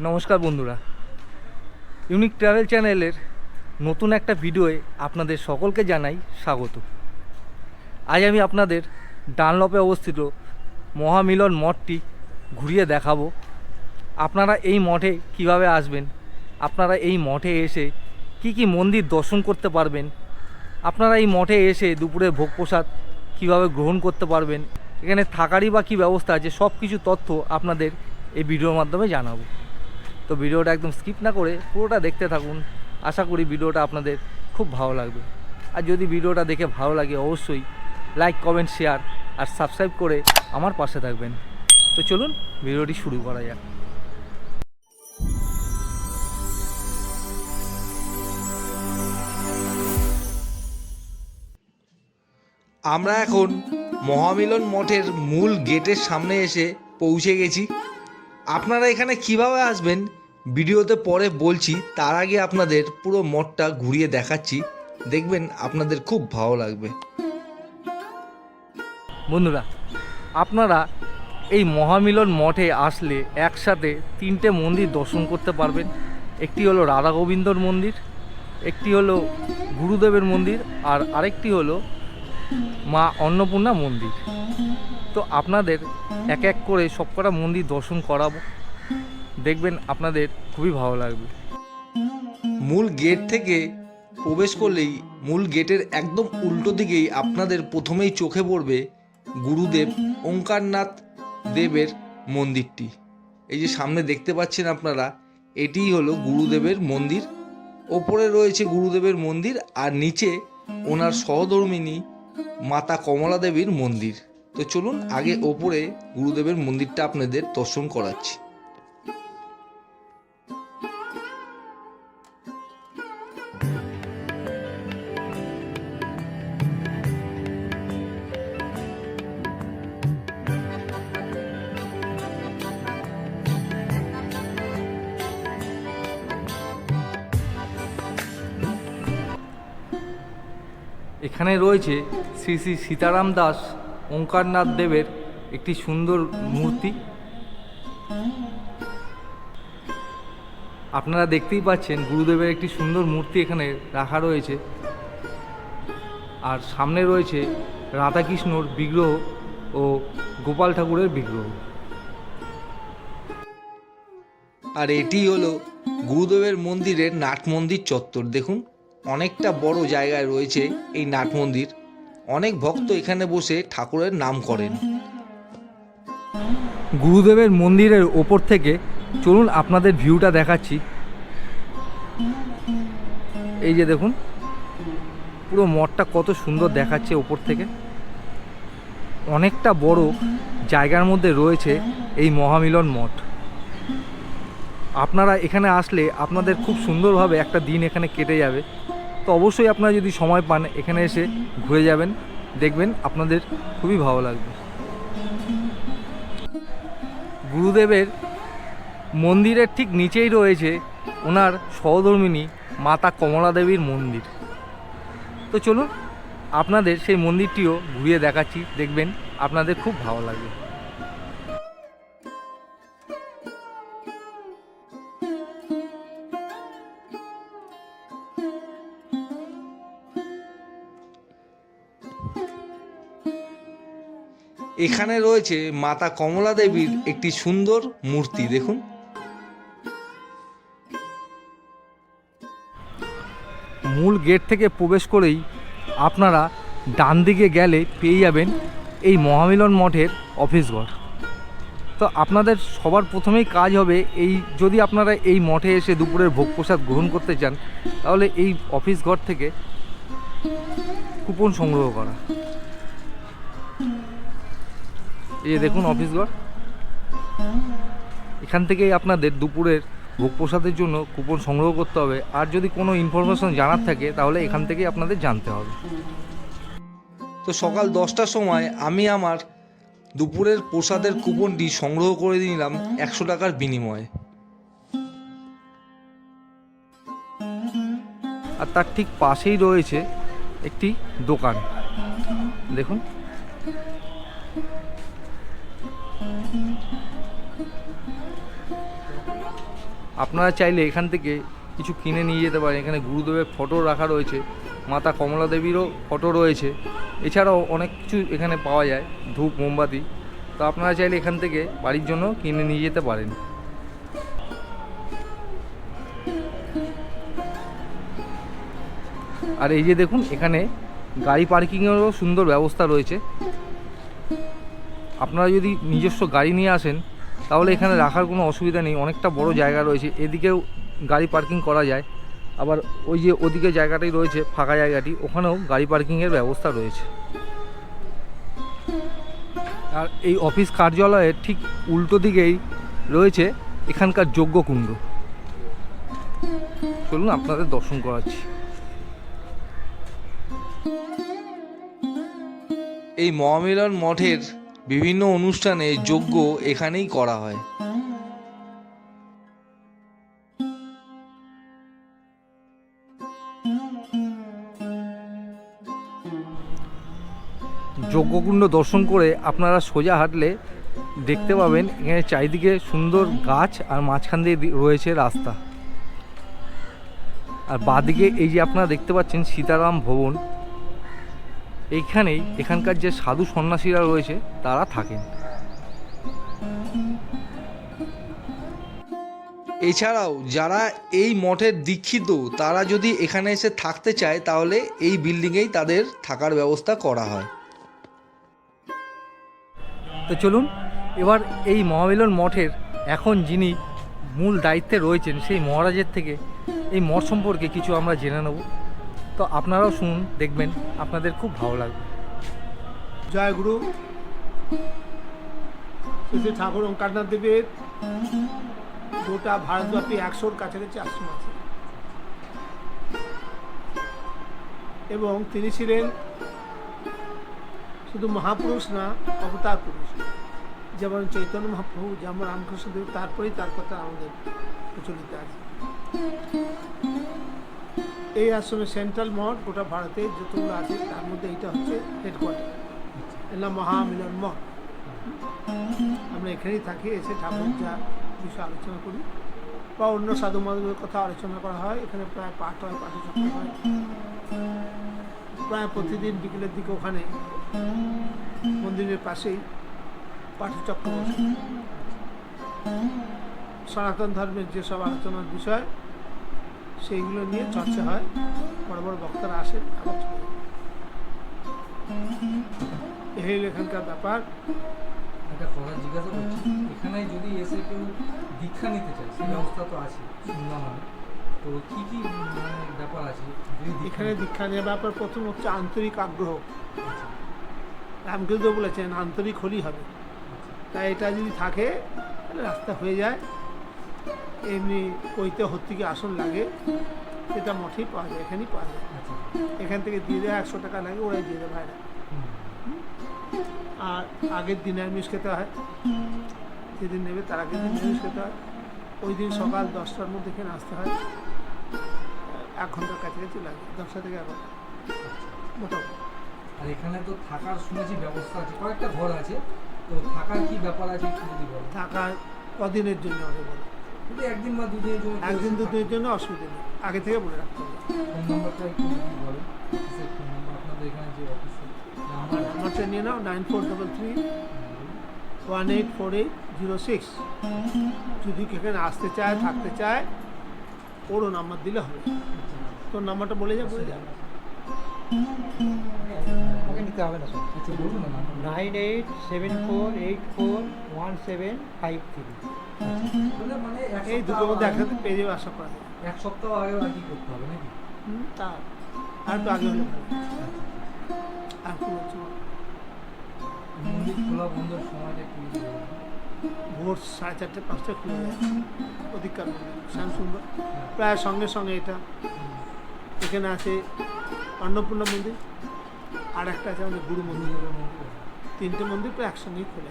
নমস্কার বন্ধুরা। Unique travel চ্যানেলের নতুন একটা ভিডিওয়ে আপনাদের সকলকে জানাই স্বাগত। আজ আমি আপনাদের ডানলপে অবস্থিত মহামিলন মঠটি ঘুরিয়ে দেখাবো। আপনারা এই মঠে কীভাবে আসবেন? আপনারা এই মঠে এসে কি কি মন্দির দর্শন করতে পারবেন? আপনারা এই মঠে এসে দুপুরে ভোগ প্রসাদ কীভাবে গ্রহণ করতে পারবেন? এখানে থাকারই বা কী ব্যবস্থা আছে? সব কিছু তথ্য আপনাদের এই ভিডিওর মাধ্যমে জানাব। তো ভিডিওটা একদম স্কিপ না করে পুরোটা দেখতে থাকুন। আশা করি ভিডিওটা আপনাদের খুব ভালো লাগবে। আর যদি ভিডিওটা দেখে ভালো লাগে অবশ্যই লাইক কমেন্ট শেয়ার আর সাবস্ক্রাইব করে আমার পাশে থাকবেন। তো চলুন ভিডিওটি শুরু করা যাক। আমরা এখন মহামিলন মঠের মূল গেটের সামনে এসে পৌঁছে গেছি। আপনারা এখানে কীভাবে আসবেন? ভিডিওতে পরে বলছি, তার আগে আপনাদের পুরো মঠটা ঘুরিয়ে দেখাচ্ছি। দেখবেন আপনাদের খুব ভালো লাগবে। বন্ধুরা, আপনারা এই মহামিলন মঠে আসলে একসাথে তিনটে মন্দির দর্শন করতে পারবেন। একটি হলো রাধা গোবিন্দর মন্দির, একটি হলো গুরুদেবের মন্দির, আর আরেকটি হলো মা অন্নপূর্ণা মন্দির। তো আপনাদের এক এক করে সবকটা মন্দির দর্শন করাবো। দেখবেন আপনাদের খুবই ভালো লাগবে। মূল গেট থেকে প্রবেশ করলেই মূল গেটের একদম উল্টো দিকেই আপনাদের প্রথমেই চোখে পড়বে গুরুদেব ওঙ্কারনাথ দেবের মন্দিরটি। এই যে সামনে দেখতে পাচ্ছেন আপনারা, এটিই হলো গুরুদেবের মন্দির। ওপরে রয়েছে গুরুদেবের মন্দির আর নিচে ওনার সহধর্মিনী মাতা কমলা দেবীর মন্দির। তো চলুন আগে ওপরে গুরুদেবের মন্দিরটা আপনাদের দর্শন করাচ্ছি। এখানে রয়েছে শ্রী শ্রী সীতারাম দাস ওঙ্কারনাথ দেবের একটি সুন্দর মূর্তি। আপনারা দেখতেই পাচ্ছেন গুরুদেবের একটি সুন্দর মূর্তি এখানে রাখা রয়েছে। আর সামনে রয়েছে রাধাকৃষ্ণর বিগ্রহ ও গোপাল ঠাকুরের বিগ্রহ। আর এটি হলো গুরুদেবের মন্দিরের নাট মন্দির চত্বর। দেখুন, অনেকটা বড় জায়গায় রয়েছে এই নাট মন্দির। অনেক ভক্ত এখানে বসে ঠাকুরের নাম করেন। গুরুদেবের মন্দিরের ওপর থেকে চলুন আপনাদের ভিউটা দেখাচ্ছি। এই যে দেখুন, পুরো মঠটা কত সুন্দর দেখাচ্ছে ওপর থেকে। অনেকটা বড় জায়গার মধ্যে রয়েছে এই মহামিলন মঠ। আপনারা এখানে আসলে আপনাদের খুব সুন্দরভাবে একটা দিন এখানে কেটে যাবে। তো অবশ্যই আপনারা যদি সময় পান এখানে এসে ঘুরে যাবেন, দেখবেন আপনাদের খুবই ভালো লাগবে। গুরুদেবের মন্দিরের ঠিক নিচেই রয়েছে ওনার সহধর্মিনী মাতা কমলা দেবীর মন্দির। তো চলুন, আপনাদের সেই মন্দিরটিও ঘুরিয়ে দেখাচ্ছি, দেখবেন আপনাদের খুব ভালো লাগবে। এখানে রয়েছে মাতা কমলা দেবীর একটি সুন্দর মূর্তি, দেখুন। মূল গেট থেকে প্রবেশ করেই আপনারা ডান দিকে গেলে পেয়ে যাবেন এই মহামিলন মঠের অফিস ঘর। তো আপনাদের সবার প্রথমেই কাজ হবে এই, যদি আপনারা এই মঠে এসে দুপুরের ভোগ প্রসাদ গ্রহণ করতে চান, তাহলে এই অফিস ঘর থেকে কুপন সংগ্রহ করা। এই দেখুন অফিস ঘর। এখান থেকেই আপনাদের দুপুরের ভোগ প্রসাদের জন্য কুপন সংগ্রহ করতে হবে। আর যদি কোনো ইনফরমেশন জানার থাকে তাহলে এখান থেকেই আপনাদের জানতে হবে। তো সকাল দশটার সময় আমি আমার দুপুরের প্রসাদের কুপনটি সংগ্রহ করে নিলাম একশো টাকার বিনিময়ে। আর তার ঠিক পাশেই রয়েছে একটি দোকান। দেখুন। আপনারা চাইলে এখান থেকে কিছু কিনে নিয়ে যেতে পারেন। এখানে গুরুদেবের ফটো রাখা রয়েছে, মাতা কমলা দেবীরও ফটো রয়েছে। এছাড়াও অনেক কিছু এখানে পাওয়া যায়, ধূপ, মোমবাতি। তো আপনারা চাইলে এখান থেকে বাড়ির জন্য কিনে নিয়ে যেতে পারেন। আর এই যে দেখুন, এখানে গাড়ি পার্কিংয়েরও সুন্দর ব্যবস্থা রয়েছে। আপনারা যদি নিজস্ব গাড়ি নিয়ে আসেন, তাহলে এখানে রাখার কোনো অসুবিধা নেই। অনেকটা বড় জায়গা রয়েছে। এদিকেও গাড়ি পার্কিং করা যায়। আবার ওই যে ওদিকে জায়গাটাই রয়েছে, ফাঁকা জায়গাটি, ওখানেও গাড়ি পার্কিংয়ের ব্যবস্থা রয়েছে। আর এই অফিস কার্যালয়ের ঠিক উল্টো দিকেই রয়েছে এখানকার যজ্ঞকুণ্ড চলুন আপনাদের দর্শন করাচ্ছি। এই মহামিলন মঠের বিভিন্ন অনুষ্ঠানে যজ্ঞ এখানেই করা হয়। যজ্ঞকুণ্ড দর্শন করে আপনারা সোজা হাঁটলে দেখতে পাবেন, এখানে চারিদিকে সুন্দর গাছ আর মাঝখান দিয়ে রয়েছে রাস্তা। আর বাদিকে এই যে আপনারা দেখতে পাচ্ছেন সীতারাম ভবন এইখানেই এখানকার যে সাধু সন্ন্যাসীরা রয়েছে তারা থাকেন। এছাড়াও যারা এই মঠের দীক্ষিত তারা যদি এখানে এসে থাকতে চায় তাহলে এই বিল্ডিংয়েই তাদের থাকার ব্যবস্থা করা হয়। তো চলুন এবার এই মহামিলন মঠের এখন যিনি মূল দায়িত্বে রয়েছেন সেই মহারাজের থেকে এই মঠ সম্পর্কে কিছু আমরা জেনে নেব। তো আপনারাও শুনুন, দেখবেন আপনাদের খুব ভালো লাগবে। জয় গুরু। শ্রী ঠাকুর ওঙ্কারনাথ দেবের গোটা ভারতব্যাপী একশোর কাছাকাছি আশ্রম আছে। এবং তিনি ছিলেন শুধু মহাপুরুষ না, অবতার পুরুষ। যেমন চৈতন্য মহাপ্রভু, যেমন রামকৃষ্ণদেব, তারপরেই তার কথা আমাদের প্রচলিত আছে। এই আশ্রমে সেন্ট্রাল মঠ গোটা ভারতে যতগুলো আছে, তার মধ্যে এইটা হচ্ছে হেডকোয়ার্টার এর নাম মহামিলন মঠ আমরা এখানেই থাকি, এসে ঠাকুর যা বিষয়ে আলোচনা করি, বা অন্য সাধু মাধবের কথা আলোচনা করা হয়। এখানে প্রায় পাঠ হয়, পাঠচক্র হয়। প্রায় প্রতিদিন বিকেলের দিকে ওখানে মন্দিরের পাশেই পাঠচক্র সনাতন ধর্মের যেসব আলোচনার বিষয় সেইগুলো নিয়ে চর্চা হয়। বড় বড় বক্তারা আসেন আবার চলে এই এখানকার ব্যাপার। একটা কথা জিজ্ঞাসা করছি এখানে যদি এসে কেউ দীক্ষা নিতে চায় সেই ব্যবস্থা তো আছে শুনলাম আমি। তো কী কী মানে ব্যাপার আছে? এখানে দীক্ষা নেওয়ার ব্যাপার প্রথম হচ্ছে আন্তরিক আগ্রহ। রামকৃষ্ণ বলেছেন আন্তরিক হলেই হবে। তাই এটা যদি থাকে তাহলে রাস্তা হয়ে যায়। এমনি কইতে হত্তিকে আসন লাগে? সেটা মঠেই পাওয়া যায় এখানেই পাওয়া যায়। আচ্ছা। এখান থেকে দিয়ে দেয় একশো টাকা লাগে ওরাই দিয়ে দেয় ভাইরা। আর আগের দিন নিরামিষ খেতে হয়। যেদিন নেবে তার আগের দিন নিরামিষ খেতে হয়। ওই দিন সকাল দশটার মধ্যে এখানে আসতে হয়। এক ঘণ্টার কাছাকাছি লাগে দশটা থেকে এগারোটা। মোটামুটি। আর এখানে তো থাকার শুনেছি ব্যবস্থা আছে কয়েকটা ঘর আছে। তো থাকার কি ব্যাপার আছে একটু যদি বলেন? থাকা কদিনের জন্য আগে বলে? একদিন বা দুদিনের জন্য একদিন দুদিনের জন্য অসুবিধা নেই। আগে থেকে বলে রাখতে হবে। নাম্বারটা একটু যদি বলেন অফিসের ফোন নাম্বার আপনাদের এখানে যে অফিসে নাম্বার নাম্বারটা নিয়ে নাও nine four double three one eight four eight zero six. যদি এখানে আসতে চায় থাকতে চায় ওরও নাম্বার দিলে হবে। তোর নাম্বারটা বলে যা বলে যা। আমাকে নিতে হবে না স্যার আচ্ছা বলুন না number nine eight seven four eight four one seven five three. এই দুটোর মধ্যে একসাথে পেয়ে যাবে আশা করা এক সপ্তাহ আগে আর কি করতে হবে নাকি? তা। আর একটু আগে হলে আর কি বলছো মন্দির খোলা বন্ধের সময়টা বলেন। ভোর সাড়ে চারটে পাঁচটা খুলে যায় অধিকার শ্যাম সুন্দর। প্রায় সঙ্গে সঙ্গে এটা। এখানে আছে অন্নপূর্ণা মন্দির। আর একটা আছে আমাদের গুরু মন্দির। মন্দির তিনটে মন্দির প্রায় একসঙ্গেই খোলে।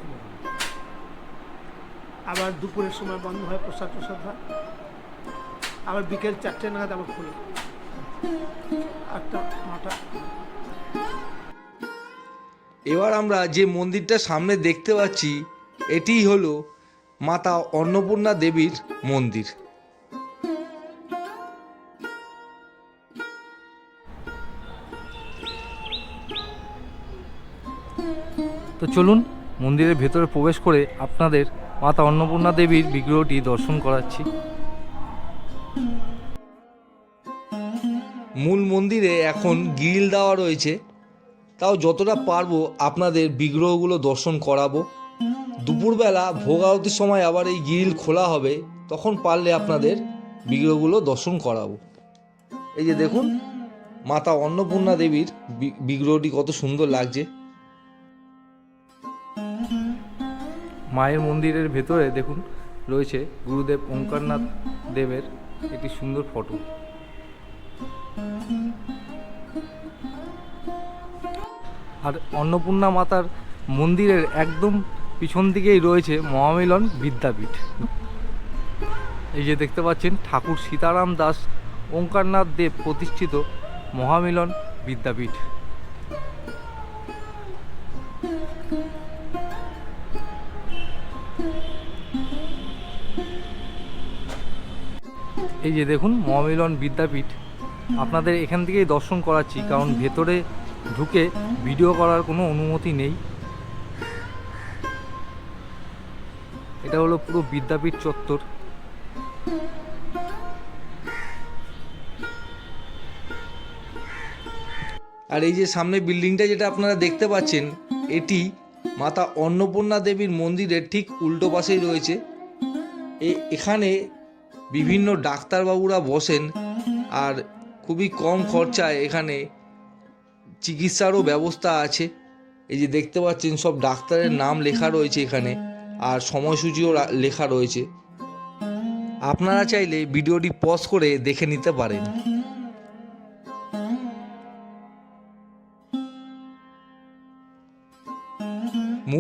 আবার দুপুরের সময় বন্ধ হয় প্রসাদ প্রসাদ হয়। আবার বিকেল চারটে নাগাদ আবার খোলে। আটটা নটা। এবার আমরা যে মন্দিরটা সামনে দেখতে পাচ্ছি এটি হলো মাতা অন্নপূর্ণা দেবীর মন্দির। তো চলুন মন্দিরের ভেতরে প্রবেশ করে আপনাদের মাতা অন্নপূর্ণা দেবীর বিগ্রহটি দর্শন করাচ্ছি। মূল মন্দিরে এখন গ্রিল দেওয়া রয়েছে। তাও যতটা পারব আপনাদের বিগ্রহগুলো দর্শন করাবো। দুপুরবেলা ভোগ আরতির সময় আবার এই গ্রিল খোলা হবে, তখন পারলে আপনাদের বিগ্রহগুলো দর্শন করাবো। এই যে দেখুন মাতা অন্নপূর্ণা দেবীর বিগ্রহটি কত সুন্দর লাগছে। মায়ের মন্দিরের ভেতরে দেখুন, রয়েছে গুরুদেব ওঙ্কারনাথ দেবের একটি সুন্দর ফটো। আর অন্নপূর্ণা মাতার মন্দিরের একদম পিছন দিকেই রয়েছে মহামিলন বিদ্যাপীঠ। এই যে দেখতে পাচ্ছেন, ঠাকুর সীতারাম দাস ওঙ্কারনাথ দেব প্রতিষ্ঠিত মহামিলন বিদ্যাপীঠ। এই যে দেখুন, মহামিলন বিদ্যাপীঠ। আপনাদের এখান থেকেই দর্শন করাচ্ছি, কারণ ভেতরে ঢুকে ভিডিও করার কোনো অনুমতি নেই। এটা হলো পুরো বিদ্যাপীঠ চত্বর। আর এই যে সামনে বিল্ডিংটা যেটা আপনারা দেখতে পাচ্ছেন, এটি মাতা অন্নপূর্ণা দেবীর মন্দিরের ঠিক উল্টো পাশেই রয়েছে। এখানে বিভিন্ন ডাক্তারবাবুরা বসেন আর খুবই কম খরচায় এখানে চিকিৎসারও ব্যবস্থা আছে। এই যে দেখতে পাচ্ছেন সব ডাক্তারের নাম লেখা রয়েছে এখানে আর সময়সূচিও লেখা রয়েছে। আপনারা চাইলে ভিডিওটি পজ করে দেখে নিতে পারেন।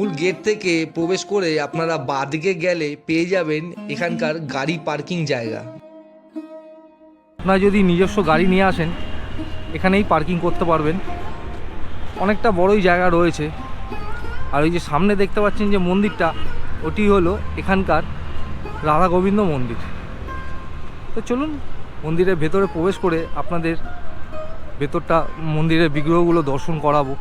মূল গেট থেকে প্রবেশ করে আপনারা বাদিকে গেলে পেয়ে যাবেন এখানকার গাড়ি পার্কিং জায়গা। আপনারা যদি নিজস্ব গাড়ি নিয়ে আসেন, এখানেই পার্কিং করতে পারবেন। অনেকটা বড়ই জায়গা রয়েছে। আর ওই যে সামনে দেখতে পাচ্ছেন যে মন্দিরটা, ওটি হলো এখানকার রাধা গোবিন্দ মন্দির। তো চলুন, মন্দিরের ভেতরে প্রবেশ করে আপনাদের ভেতরটা মন্দিরের বিগ্রহগুলো দর্শন করাবো।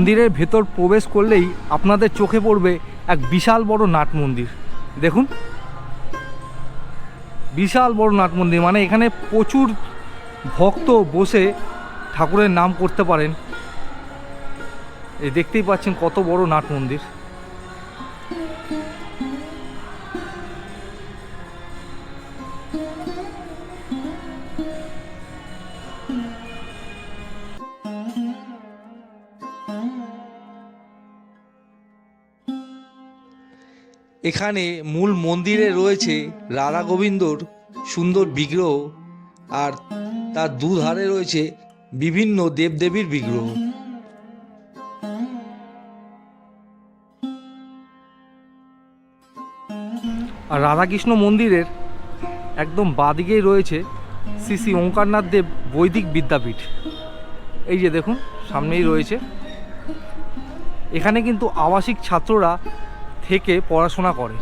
মন্দিরের ভেতর প্রবেশ করলেই আপনাদের চোখে পড়বে এক বিশাল বড় নাট মন্দির। দেখুন। বিশাল বড় নাট মন্দির মানে এখানে প্রচুর ভক্ত বসে ঠাকুরের নাম করতে পারেন। এই দেখতেই পাচ্ছেন কত বড় নাট মন্দির। এখানে মূল মন্দিরে রয়েছে রাধা গোবিন্দর সুন্দর বিগ্রহ আর তার দুধারে রয়েছে বিভিন্ন দেবদেবীর বিগ্রহ। আর রাধাকৃষ্ণ মন্দিরের একদম বাদিকেই রয়েছে শ্রী শ্রী ওঙ্কারনাথ দেব বৈদিক বিদ্যাপীঠ। এই যে দেখুন, সামনেই রয়েছে। এখানে কিন্তু আবাসিক ছাত্ররা থেকে পড়াশোনা করে।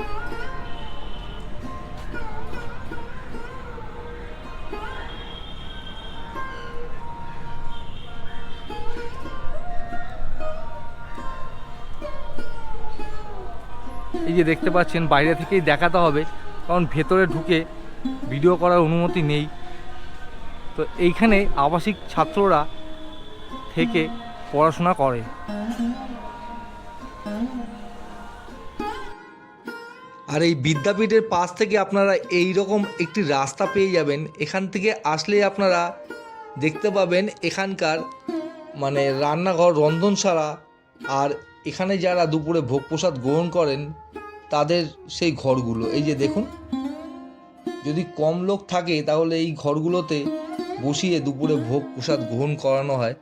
এই যে দেখতে পাচ্ছেন, বাইরে থেকেই দেখাতে হবে, কারণ ভেতরে ঢুকে ভিডিও করার অনুমতি নেই। তো এইখানে আবাসিক ছাত্ররা থেকে পড়াশোনা করে। আর এই বিদ্যাপীঠের পাশ থেকে আপনারা এই রকম একটি রাস্তা পেয়ে যাবেন। এখান থেকে আসলেই আপনারা দেখতে পাবেন এখানকার মানে রান্নাঘর, রন্ধনশালা, আর এখানে যারা দুপুরে ভোগ প্রসাদ গ্রহণ করেন, তাদের সেই ঘরগুলো। এই যে দেখুন, যদি কম লোক থাকে, তাহলে এই ঘরগুলোতে বসিয়ে দুপুরে ভোগ প্রসাদ গ্রহণ করানো হয়।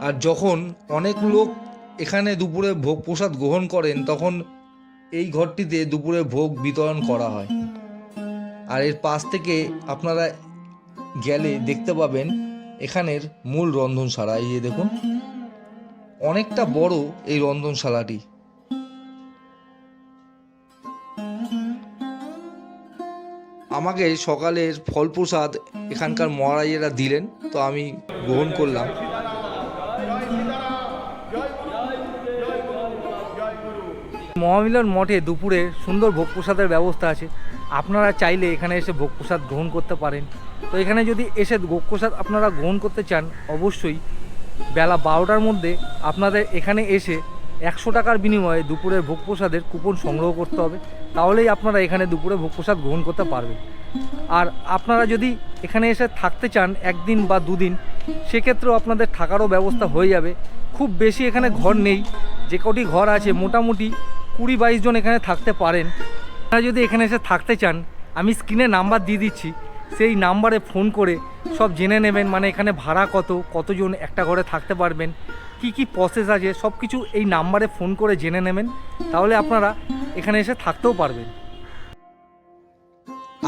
আর যখন অনেক লোক এখানে দুপুরে ভোগ প্রসাদ গ্রহণ করেন, তখন এই ঘরটিতে দুপুরে ভোগ বিতরণ করা হয়। আর এর পাশ থেকে আপনারা গেলে দেখতে পাবেন এখানের মূল রন্ধনশালা। এই দেখুন, অনেকটা বড় এই রন্ধনশালাটি। আমাকে সকালের ফল প্রসাদ এখানকার মহারাজেরা দিলেন, তো আমি গ্রহণ করলাম। মহামিলন মঠে দুপুরে সুন্দর ভোগ প্রসাদের ব্যবস্থা আছে। আপনারা চাইলে এখানে এসে ভোগ প্রসাদ গ্রহণ করতে পারেন। তো এখানে যদি এসে ভোগ প্রসাদ আপনারা গ্রহণ করতে চান, অবশ্যই বেলা বারোটার মধ্যে আপনাদের এখানে এসে একশো টাকার বিনিময়ে দুপুরের ভোগ প্রসাদের কুপন সংগ্রহ করতে হবে। তাহলেই আপনারা এখানে দুপুরে ভোগ প্রসাদ গ্রহণ করতে পারবেন। আর আপনারা যদি এখানে এসে থাকতে চান একদিন বা দুদিন, সেক্ষেত্রেও আপনাদের থাকারও ব্যবস্থা হয়ে যাবে। খুব বেশি এখানে ঘর নেই। যে কটি ঘর আছে, মোটামুটি কুড়ি বাইশ জন এখানে থাকতে পারেন। আপনারা যদি এখানে এসে থাকতে চান, আমি স্ক্রিনে নাম্বার দিয়ে দিচ্ছি। সেই নাম্বারে ফোন করে সব জেনে নেবেন মানে এখানে ভাড়া কত, কতজন একটা ঘরে থাকতে পারবেন, কি কি প্রসেস আছে সব কিছু এই নাম্বারে ফোন করে জেনে নেবেন, তাহলে আপনারা এখানে এসে থাকতেও পারবেন।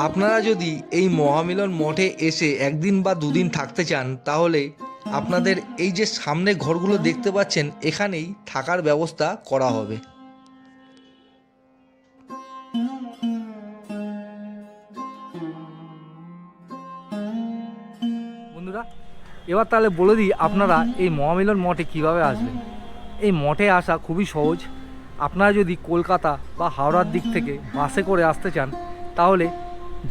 আপনারা যদি এই মহামিলন মঠে এসে একদিন বা দুদিন থাকতে চান, তাহলে আপনাদের এই যে সামনে ঘরগুলো দেখতে পাচ্ছেন, এখানেই থাকার ব্যবস্থা করা হবে। বন্ধুরা, এবার তাহলে বলে দিই আপনারা এই মহামিলন মঠে কীভাবে আসবেন? এই মঠে আসা খুবই সহজ। আপনারা যদি কলকাতা বা হাওড়ার দিক থেকে বাসে করে আসতে চান, তাহলে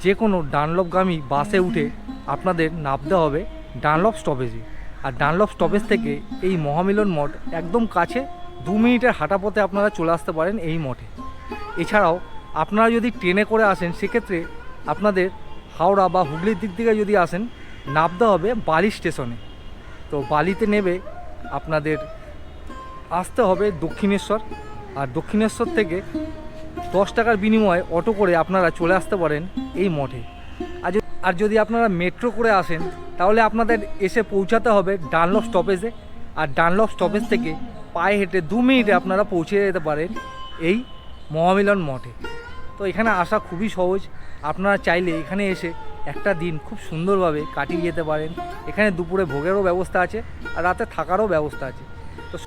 যে কোনো ডানলপগামী বাসে উঠে আপনাদের নামতে হবে ডানলপ স্টপেজে। আর ডানলপ স্টপেজ থেকে এই মহামিলন মঠ একদম কাছে দু মিনিটের হাঁটা পথে আপনারা চলে আসতে পারেন এই মঠে। এছাড়াও আপনারা যদি ট্রেনে করে আসেন, সেক্ষেত্রে আপনাদের হাওড়া বা হুগলির দিক থেকে যদি আসেন নামতে হবে বালি স্টেশনে। তো বালিতে নেবে আপনাদের, আসতে হবে দক্ষিণেশ্বর। আর দক্ষিণেশ্বর থেকে দশ টাকার বিনিময়ে অটো করে আপনারা চলে আসতে পারেন এই মঠে। আর আর যদি আপনারা মেট্রো করে আসেন, তাহলে আপনাদের এসে পৌঁছাতে হবে ডানলপ স্টপেজে। আর ডানলপ স্টপেজ থেকে পায়ে হেঁটে দু মিনিটে আপনারা পৌঁছে যেতে পারেন এই মহামিলন মঠে। তো এখানে আসা খুবই সহজ। আপনারা চাইলে এখানে এসে একটা দিন খুব সুন্দরভাবে কাটিয়ে যেতে পারেন। এখানে দুপুরে ভোগেরও ব্যবস্থা আছে আর রাতে থাকারও ব্যবস্থা আছে। তো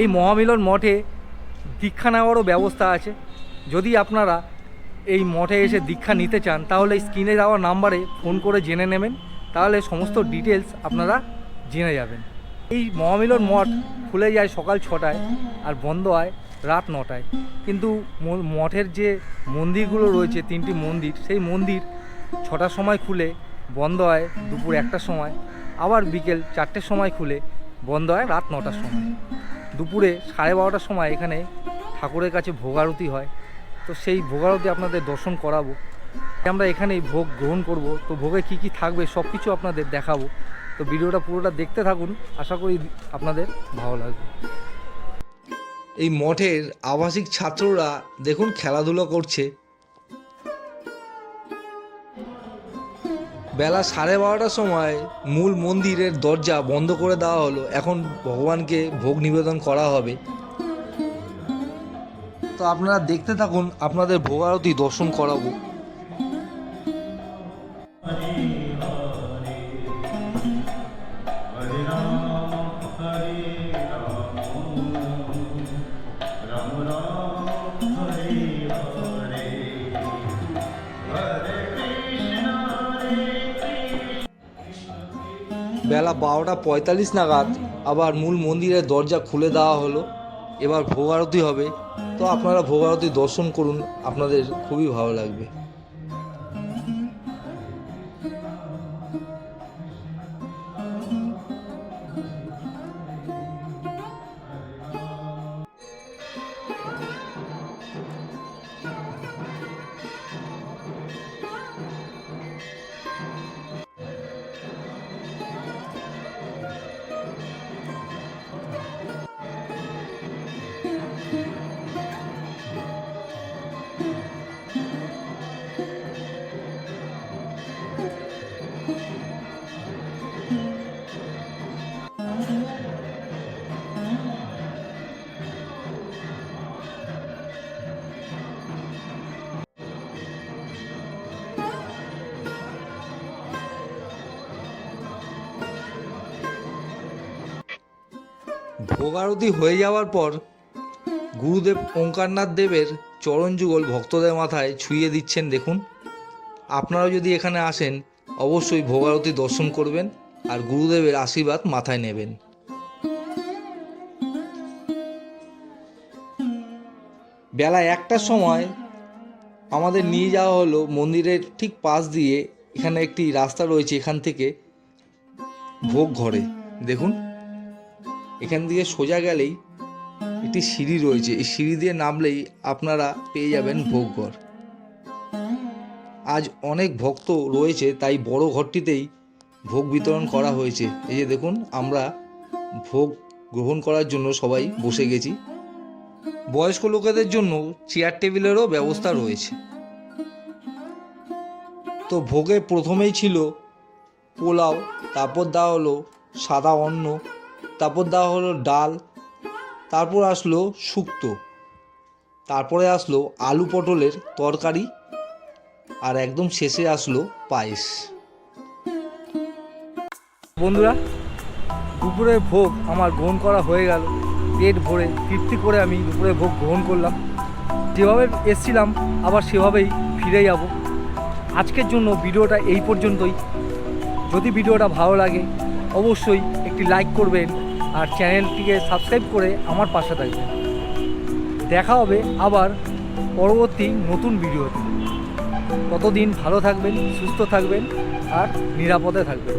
এই মহামিলন মঠে দীক্ষা নেওয়ারও ব্যবস্থা আছে। যদি আপনারা এই মঠে এসে দীক্ষা নিতে চান, তাহলে স্ক্রিনে দেওয়া নাম্বারে ফোন করে জেনে নেবেন। তাহলে সমস্ত ডিটেলস আপনারা জেনে যাবেন। এই মহামিলন মঠ খুলে যায় সকাল ছটায় আর বন্ধ হয় রাত নটায়। কিন্তু মঠের যে মন্দিরগুলো রয়েছে, তিনটি মন্দির, সেই মন্দির ছটার সময় খুলে, বন্ধ হয় দুপুর একটার সময়। আবার বিকেল চারটের সময় খুলে, বন্ধ হয় রাত নটার সময়। দুপুরে সাড়ে বারোটার সময় এখানে ঠাকুরের কাছে ভোগারতি হয়। তো সেই ভোগারতি আপনাদের দর্শন করাবো। আমরা এখানেই ভোগ গ্রহণ করব, তো ভোগে কি কি থাকবে সব কিছু আপনাদের দেখাবো। তো ভিডিওটা পুরোটা দেখতে থাকুন, আশা করি আপনাদের ভালো লাগবে। এই মঠের আবাসিক ছাত্ররা দেখুন খেলাধুলা করছে। বেলা সাড়ে বারোটার সময় মূল মন্দিরের দরজা বন্ধ করে দেওয়া হলো। এখন ভগবানকে ভোগ নিবেদন করা হবে। তো আপনারা দেখতে থাকুন, আপনাদের ভোগারতি দর্শন করাবো। বেলা বারোটা পঁয়তাল্লিশ নাগাদ আবার মূল মন্দিরের দরজা খুলে দেওয়া হলো। এবার ভোগ আরতি হবে। তো আপনারা ভোগ দর্শন করুন আপনাদের খুবই ভালো লাগবে। ভোগারতি হয়ে যাওয়ার পর গুরুদেব ওঙ্কারনাথ দেবের চরণ যুগল ভক্তদের মাথায় ছুঁয়ে দিচ্ছেন দেখুন। আপনারাও যদি এখানে আসেন, অবশ্যই ভোগারতি দর্শন করবেন আর গুরুদেবের আশীর্বাদ মাথায় নেবেন। বেলা একটার সময় আমাদের নিয়ে যাওয়া হলো মন্দিরের ঠিক পাশ দিয়ে এখানে একটি রাস্তা রয়েছে এখান থেকে ভোগ ঘরে। দেখুন। এখান থেকে সোজা গেলেই একটি সিঁড়ি রয়েছে। এই সিঁড়ি দিয়ে নামলেই আপনারা পেয়ে যাবেন ভোগ ঘর। আজ অনেক ভক্ত রয়েছে, তাই বড় ঘরটিতেই ভোগ বিতরণ করা হয়েছে। এই যে দেখুন, আমরা ভোগ গ্রহণ করার জন্য সবাই বসে গেছি। বয়স্ক লোকেদের জন্য চেয়ার টেবিলেরও ব্যবস্থা রয়েছে। তো ভোগে প্রথমেই ছিল পোলাও, তারপর দেওয়া হলো সাদা অন্ন তারপর দেওয়া হলো ডাল, তারপর আসলো শুক্তো, তারপরে আসলো আলু পটলের তরকারি আর একদম শেষে আসলো পায়েস। বন্ধুরা, দুপুরের ভোগ আমার গ্রহণ করা হয়ে গেল। পেট ভরে তৃপ্তি করে আমি দুপুরের ভোগ গ্রহণ করলাম। যেভাবে এসছিলাম, আবার সেভাবেই ফিরে যাব। আজকের জন্য ভিডিওটা এই পর্যন্তই। যদি ভিডিওটা ভালো লাগে, অবশ্যই একটি লাইক করবেন। আর চ্যানেলটিকে সাবস্ক্রাইব করে আমার পাশে থাকবেন। দেখা হবে আবার পরবর্তী নতুন ভিডিওতে। ততদিন ভালো থাকবেন, সুস্থ থাকবেন আর নিরাপদে থাকবেন।